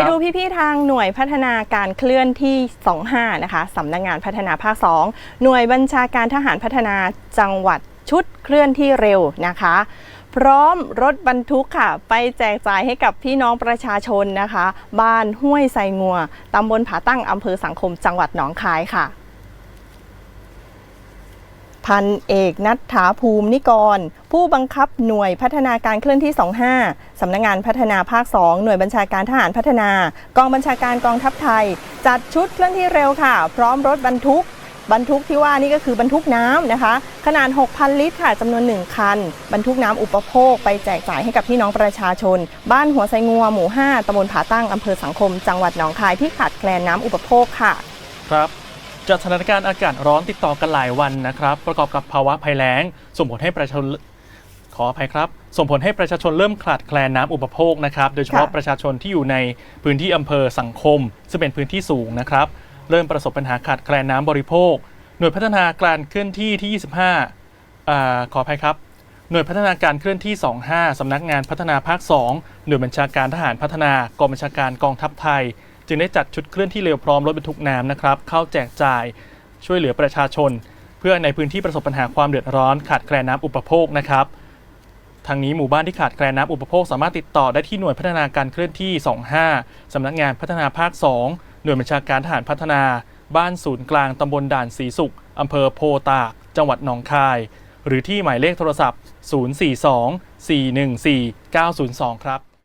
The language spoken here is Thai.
ไปดูพี่ๆทางหน่วยพัฒนาการเคลื่อนที่ 25 นะคะสำนักงานพัฒนาภาค 2 หน่วยบัญชาการทหารพัฒนาจังหวัดชุดเคลื่อนที่เร็วนะคะ พร้อมรถบรรทุกค่ะ ไปแจกจ่ายให้กับพี่น้องประชาชนนะคะ บ้านห้วยไซงัวตำบลผาตั้งอำเภอสังคมจังหวัดหนองคายค่ะ พันเอกนัทถาภูมินิกร ผู้บังคับหน่วยพัฒนาการเคลื่อนที่ 25 สำนักงานพัฒนาภาค 2 หน่วยบัญชาการทหารพัฒนา กองบัญชาการกองทัพไทย จัดชุดเคลื่อนที่เร็วค่ะ พร้อมรถบรรทุก บรรทุกที่ว่านี่ก็คือบรรทุกน้ำนะคะ ขนาด 6,000 ลิตรค่ะจำนวน 1 คัน บรรทุกน้ำอุปโภคไปแจกจ่ายให้กับพี่น้องประชาชน บ้านหัวไซงัวหมู่ 5ตำบลผาตั้งอำเภอสังคม จังหวัดหนองคายที่ขาดแคลนน้ำอุปโภคค่ะ ครับ จากสถานการณ์อากาศร้อนติดต่อกันหลายวันนะครับ ประกอบกับภาวะภัยแล้ง ส่งผลให้ประชาชนขออภัยครับ ส่งผลให้ประชาชนเริ่มขาดแคลนน้ำอุปโภคนะครับ โดยเฉพาะค่ะประชาชนที่อยู่ในพื้นที่อำเภอสังคม ซึ่งเป็นพื้นที่สูงนะครับ เริ่มประสบปัญหาขาดแคลนน้ำบริโภค หน่วยพัฒนาการเคลื่อนที่ที่ 25อาขออภัยครับ หน่วยพัฒนาการเคลื่อนที่ 25 สำนักงานพัฒนาภาค 2 หน่วยบัญชาการทหารพัฒนากองบัญชาการกองทัพไทย จึงได้จัดชุดเคลื่อนที่เร็วพร้อมรถบรรทุกน้ำนะครับเข้าแจกจ่ายช่วยเหลือประชาชน เพื่อในพื้นที่ประสบปัญหาความเดือดร้อนขาดแคลนน้ำอุปโภคนะครับทางนี้หมู่บ้านที่ขาดแคลนน้ำอุปโภคสามารถติดต่อได้ที่หน่วยพัฒนาการเคลื่อนที่ 25 สำนักงานพัฒนาภาค 2 หน่วยบัญชาการทหารพัฒนา บ้านศูนย์กลางตำบลด่านสีสุขอำเภอโพตาก จังหวัดหนองคาย หรือที่หมายเลขโทรศัพท์ 042 414 902 ครับ